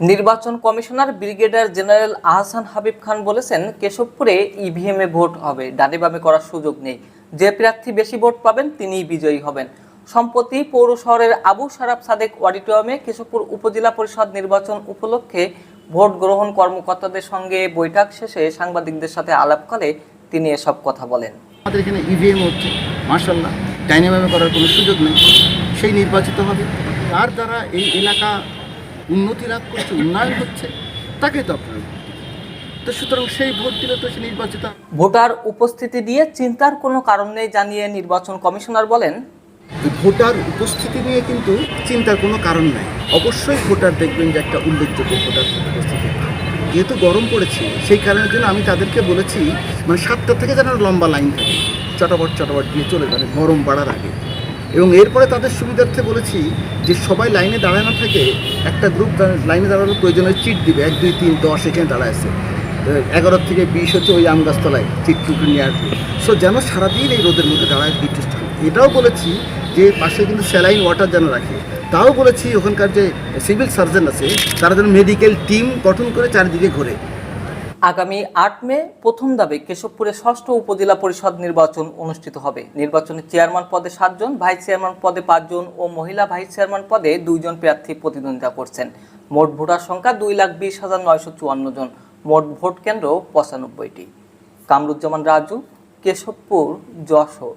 নির্বাচন commissioner brigadier general Ahsan Habib Khan বলেছেন, কেশবপুরে ইভিএম এ ভোট হবে ডানে বামে করার সুযোগ নেই। যে প্রার্থী বেশি ভোট পাবেন, তিনিই বিজয়ী হবেন। সম্প্রতি পৌর শহরের আবু সারাফ সাদেক অডিটোরিয়ামে কেশবপুর উপজেলা পরিষদ নির্বাচন উপলক্ষে ভোট গ্রহণ কর্মকর্তাদের সঙ্গে বৈঠক শেষে সাংবাদিকদের সাথে আলাপকালে তিনি এসব কথা বলেন। আমাদের এখানে ইভিএম হচ্ছে মার্শাল্লাহ ডাইনামামে করার কোনো সুযোগ নেই। সেই নির্বাচিত হবে। তার দ্বারা এই এলাকা উন্নতি লাভ করছে উন্নয়ন হচ্ছে তাকে তো আপনারা। তো সুতরাং সেই ভোট দিলে তো সে নির্বাচিত ভোটার উপস্থিতি দিয়ে চিন্তার কোনো কারণ নেই জানিয়ে নির্বাচন কমিশনার বলেন। ভোটার উপস্থিতি নিয়ে কিন্তু চিন্তার কোনো কারণ নাই। অবশ্যই ভোটার দেখবেন যে একটা উল্লেখযোগ্য ভোটার উপস্থিতি যেহেতু গরম পড়েছে সেই কারণের জন্য আমি তাদেরকে বলেছি মানে সাতটা থেকে যেন লম্বা লাইন থাকে। চটাপট চটাপট দিয়ে চলে যাবে গরম বাড়ার আগে। এবং এরপরে তাদের সুবিধার্থে বলেছি যে সবাই লাইনে দাঁড়ায় না থাকে একটা গ্রুপ লাইনে দাঁড়ানোর প্রয়োজনে চিট দিবে। এক, দুই, তিন, দশ এখানে দাঁড়ায় আছে। এগারো থেকে বিশ হচ্ছে ওই আম গাছতলায় চিট টুকু নিয়ে আসবে সো যেন সারাদিন এই রোদের মধ্যে দাঁড়ায় বিদ্যুৎ এটাও বলেছি যে পাশে কিন্তু স্যালাইন ওয়াটার যেন রাখে। তাও বলেছি ওখানকার যে সিভিল সার্জন আছে, তারা যেন মেডিকেল টিম গঠন করে চারিদিকে ঘোরে। আগামী আট মে প্রথম দাবে কেশবপুরে ষষ্ঠ উপজেলা পরিষদ নির্বাচন অনুষ্ঠিত হবে। নির্বাচনে চেয়ারম্যান পদে সাতজন, ভাইস চেয়ারম্যান পদে পাঁচজন ও মহিলা ভাইস চেয়ারম্যান পদে দুইজন প্রার্থী প্রতিদ্বন্দ্বিতা করছেন। মোট ভোটার সংখ্যা দুই লাখ বিশ হাজার নয়শো চুয়ান্ন জন। মোট ভোট কেন্দ্র পঁচানব্বইটি। কামরুজ্জামান রাজু, কেশবপুর, যশোর।